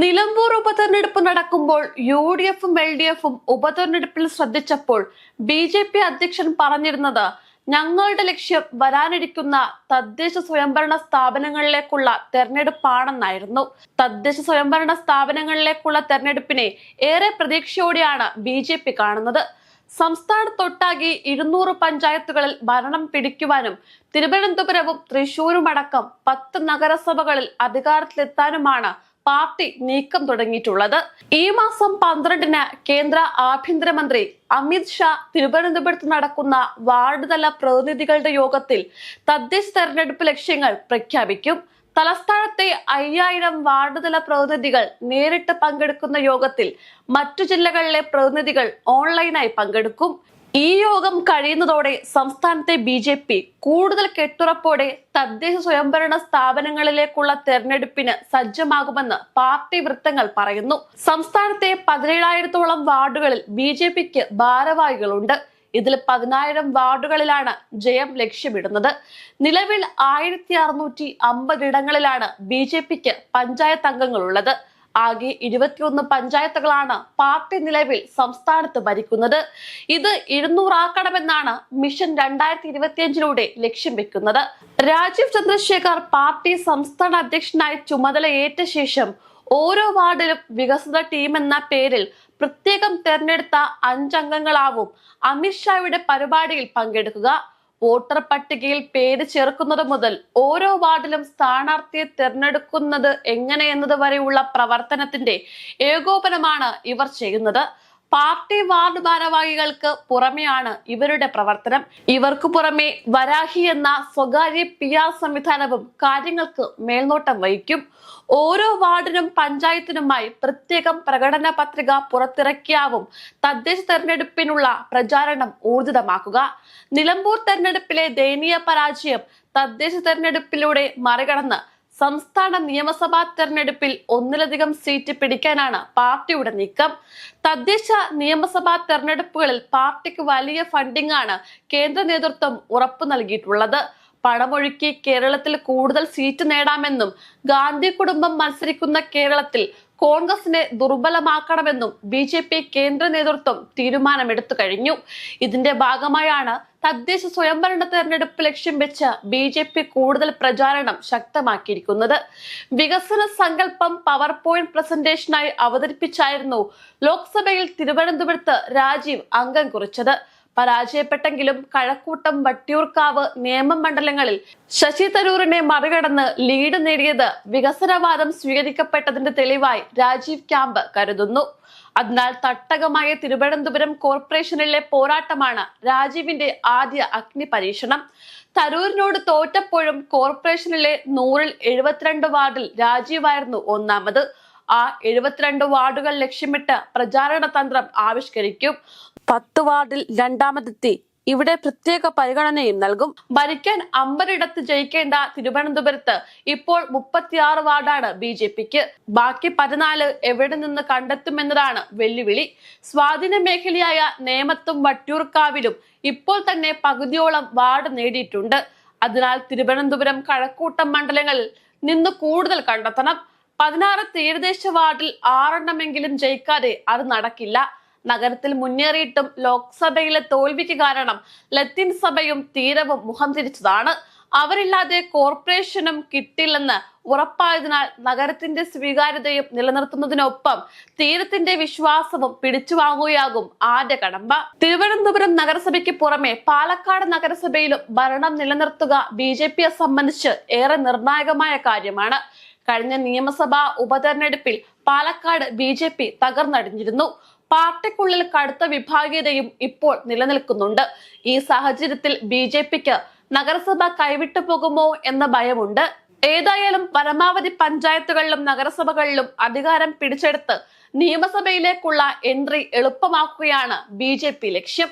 നിലമ്പൂർ ഉപതെരഞ്ഞെടുപ്പ് നടക്കുമ്പോൾ U D എഫും എൽ ഡി എഫും ഉപതെരഞ്ഞെടുപ്പിൽ ശ്രദ്ധിച്ചപ്പോൾ ബി ജെ പി അധ്യക്ഷൻ പറഞ്ഞിരുന്നത് ഞങ്ങളുടെ ലക്ഷ്യം വരാനിരിക്കുന്ന തദ്ദേശ സ്വയംഭരണ സ്ഥാപനങ്ങളിലേക്കുള്ള തെരഞ്ഞെടുപ്പാണെന്നായിരുന്നു. തദ്ദേശ സ്വയംഭരണ സ്ഥാപനങ്ങളിലേക്കുള്ള തെരഞ്ഞെടുപ്പിനെ ഏറെ പ്രതീക്ഷയോടെയാണ് ബി ജെ പി കാണുന്നത്. സംസ്ഥാനത്തൊട്ടാകെ ഇരുന്നൂറ് പഞ്ചായത്തുകളിൽ ഭരണം പിടിക്കുവാനും തിരുവനന്തപുരവും തൃശൂരും അടക്കം പത്ത് നഗരസഭകളിൽ അധികാരത്തിലെത്താനുമാണ് പാർട്ടി നീക്കം തുടങ്ങിയിട്ടുള്ളത്. ഈ മാസം പന്ത്രണ്ടിന് കേന്ദ്ര ആഭ്യന്തരമന്ത്രി അമിത് ഷാ തിരുവനന്തപുരത്ത് നടക്കുന്ന വാർഡ് തല പ്രതിനിധികളുടെ യോഗത്തിൽ തദ്ദേശ തെരഞ്ഞെടുപ്പ് ലക്ഷ്യങ്ങൾ പ്രഖ്യാപിക്കും. തലസ്ഥാനത്തെ അയ്യായിരം വാർഡ് തല പ്രതിനിധികൾ നേരിട്ട് പങ്കെടുക്കുന്ന യോഗത്തിൽ മറ്റു ജില്ലകളിലെ പ്രതിനിധികൾ ഓൺലൈനായി പങ്കെടുക്കും. ഈ യോഗം കഴിയുന്നതോടെ സംസ്ഥാനത്തെ ബി ജെ പി കൂടുതൽ കെട്ടുറപ്പോടെ തദ്ദേശ സ്വയംഭരണ സ്ഥാപനങ്ങളിലേക്കുള്ള തെരഞ്ഞെടുപ്പിന് സജ്ജമാകുമെന്ന് പാർട്ടി വൃത്തങ്ങൾ പറയുന്നു. സംസ്ഥാനത്തെ പതിനേഴായിരത്തോളം വാർഡുകളിൽ ബി ജെ പിക്ക് ഭാരവാഹികളുണ്ട്. ഇതിൽ പതിനായിരം വാർഡുകളിലാണ് ജയം ലക്ഷ്യമിടുന്നത്. നിലവിൽ ആയിരത്തി അറുന്നൂറ്റി അമ്പത് ഇടങ്ങളിലാണ് ബി ജെ പിക്ക് പഞ്ചായത്ത് അംഗങ്ങളുള്ളത്. ആകെ ഇരുപത്തിയൊന്ന് പഞ്ചായത്തുകളാണ് പാർട്ടി നിലവിൽ സംസ്ഥാനത്ത് ഭരിക്കുന്നത്. ഇത് ഇരുന്നൂറാക്കണമെന്നാണ് മിഷൻ രണ്ടായിരത്തി ഇരുപത്തിയഞ്ചിലൂടെ ലക്ഷ്യം വെക്കുന്നത്. രാജീവ് ചന്ദ്രശേഖർ പാർട്ടി സംസ്ഥാന അധ്യക്ഷനായി ചുമതല ഏറ്റ ശേഷം ഓരോ വാർഡിലും വികസിത ടീം എന്ന പേരിൽ പ്രത്യേകം തെരഞ്ഞെടുത്ത അഞ്ചംഗങ്ങളാവും അമിത്ഷായുടെ പരിപാടിയിൽ പങ്കെടുക്കുക. വോട്ടർ പട്ടികയിൽ പേര് ചേർക്കുന്നത് മുതൽ ഓരോ വാർഡിലും സ്ഥാനാർത്ഥിയെ തിരഞ്ഞെടുക്കുന്നത് എങ്ങനെയെന്നത് വരെയുള്ള പ്രവർത്തനത്തിന്റെ ഏകോപനമാണ് ഇവർ ചെയ്യുന്നത്. പാർട്ടി വാർഡ് ഭാരവാഹികൾക്ക് പുറമെയാണ് ഇവരുടെ പ്രവർത്തനം. ഇവർക്കു പുറമെ വരാഹി എന്ന സ്വകാര്യ പി ആർ സംവിധാനവും കാര്യങ്ങൾക്ക് മേൽനോട്ടം വഹിക്കും. ഓരോ വാർഡിനും പഞ്ചായത്തിനുമായി പ്രത്യേകം പ്രകടന പത്രിക പുറത്തിറക്കിയാവും തദ്ദേശ തെരഞ്ഞെടുപ്പിനുള്ള പ്രചാരണം ഊർജിതമാക്കുക. നിലമ്പൂർ തെരഞ്ഞെടുപ്പിലെ ദയനീയ പരാജയം തദ്ദേശ തെരഞ്ഞെടുപ്പിലൂടെ മറികടന്ന് സംസ്ഥാന നിയമസഭാ തെരഞ്ഞെടുപ്പിൽ ഒന്നിലധികം സീറ്റ് പിടിക്കാനാണ് പാർട്ടിയുടെ നീക്കം. തദ്ദേശ നിയമസഭാ തെരഞ്ഞെടുപ്പുകളിൽ പാർട്ടിക്ക് വലിയ ഫണ്ടിംഗ് ആണ് കേന്ദ്ര നേതൃത്വം ഉറപ്പു നൽകിയിട്ടുള്ളത്. പണമൊഴുക്കി കേരളത്തിൽ കൂടുതൽ സീറ്റ് നേടാമെന്നും ഗാന്ധി കുടുംബം മത്സരിക്കുന്ന കേരളത്തിൽ കോൺഗ്രസിനെ ദുർബലമാക്കണമെന്നും ബി ജെ പി കേന്ദ്ര നേതൃത്വം തീരുമാനമെടുത്തു കഴിഞ്ഞു. ഇതിന്റെ ഭാഗമായാണ് തദ്ദേശ സ്വയംഭരണ തെരഞ്ഞെടുപ്പ് ലക്ഷ്യം വെച്ച് ബി ജെ പി കൂടുതൽ പ്രചാരണം ശക്തമാക്കിയിരിക്കുന്നത്. വികസന സങ്കല്പം പവർ പോയിന്റ് പ്രസന്റേഷനായി അവതരിപ്പിച്ചായിരുന്നു ലോക്സഭയിൽ തിരുവനന്തപുരത്ത് രാജീവ് അംഗം കുറിച്ചത്. പരാജയപ്പെട്ടെങ്കിലും കഴക്കൂട്ടം വട്ടിയൂർക്കാവ് നേമം മണ്ഡലങ്ങളിൽ ശശി തരൂരിനെ മറികടന്ന് ലീഡ് നേടിയത് വികസനവാദം സ്വീകരിക്കപ്പെട്ടതിന്റെ തെളിവായി രാജീവ് ക്യാമ്പ് കരുതുന്നു. അതിനാൽ തട്ടകമായ തിരുവനന്തപുരം കോർപ്പറേഷനിലെ പോരാട്ടമാണ് രാജീവിന്റെ ആദ്യ അഗ്നി പരീക്ഷണം. തരൂരിനോട് തോറ്റപ്പോഴും കോർപ്പറേഷനിലെ നൂറിൽ എഴുപത്തിരണ്ട് വാർഡിൽ രാജീവായിരുന്നു ഒന്നാമത്. ആ എഴുപത്തിരണ്ട് വാർഡുകൾ ലക്ഷ്യമിട്ട് പ്രചാരണ തന്ത്രം ആവിഷ്കരിക്കും. പത്ത് വാർഡിൽ രണ്ടാമതെത്തി. ഇവിടെ പ്രത്യേക പരിഗണനയും നൽകും. ഭരിക്കാൻ അമ്പരിടത്ത് ജയിക്കേണ്ട തിരുവനന്തപുരത്ത് ഇപ്പോൾ മുപ്പത്തിയാറ് വാർഡാണ് ബി ജെ പിക്ക്. ബാക്കി പതിനാല് എവിടെ നിന്ന് കണ്ടെത്തുമെന്നതാണ് വെല്ലുവിളി. സ്വാധീന മേഖലയായ നേമത്തും വട്ടിയൂർക്കാവിലും ഇപ്പോൾ തന്നെ പകുതിയോളം വാർഡ് നേടിയിട്ടുണ്ട്. അതിനാൽ തിരുവനന്തപുരം കഴക്കൂട്ടം മണ്ഡലങ്ങളിൽ നിന്ന് കൂടുതൽ കണ്ടെത്തണം. പതിനാറ് തീരദേശ വാർഡിൽ ആറെണ്ണമെങ്കിലും ജയിക്കാതെ അത് നടക്കില്ല. നഗരത്തിൽ മുന്നേറിയിട്ടും ലോക്സഭയിലെ തോൽവിക്ക് കാരണം ലത്തീൻ സഭയും തീരവും മുഖം തിരിച്ചതാണ്. അവരില്ലാതെ കോർപ്പറേഷനും കിട്ടില്ലെന്ന് ഉറപ്പായതിനാൽ നഗരത്തിന്റെ സ്വീകാര്യതയും നിലനിർത്തുന്നതിനൊപ്പം തീരത്തിന്റെ വിശ്വാസവും പിടിച്ചു വാങ്ങുകയാകും ആദ്യ കടമ്പ. തിരുവനന്തപുരം നഗരസഭയ്ക്ക് പുറമെ പാലക്കാട് നഗരസഭയിലും ഭരണം നിലനിർത്തുക ബി ജെ പിയെ സംബന്ധിച്ച് ഏറെ നിർണായകമായ കാര്യമാണ്. കഴിഞ്ഞ നിയമസഭാ ഉപതെരഞ്ഞെടുപ്പിൽ പാലക്കാട് ബി ജെ പി തകർന്നടിഞ്ഞിരുന്നു. പാർട്ടിക്കുള്ളിൽ കടുത്ത വിഭാഗീയതയും ഇപ്പോൾ നിലനിൽക്കുന്നുണ്ട്. ഈ സാഹചര്യത്തിൽ ബി ജെ പിക്ക് നഗരസഭ കൈവിട്ടു പോകുമോ എന്ന ഭയമുണ്ട്. ഏതായാലും പരമാവധി പഞ്ചായത്തുകളിലും നഗരസഭകളിലും അധികാരം പിടിച്ചെടുത്ത് നിയമസഭയിലേക്കുള്ള എൻട്രി എളുപ്പമാക്കുകയാണ് ബി ലക്ഷ്യം.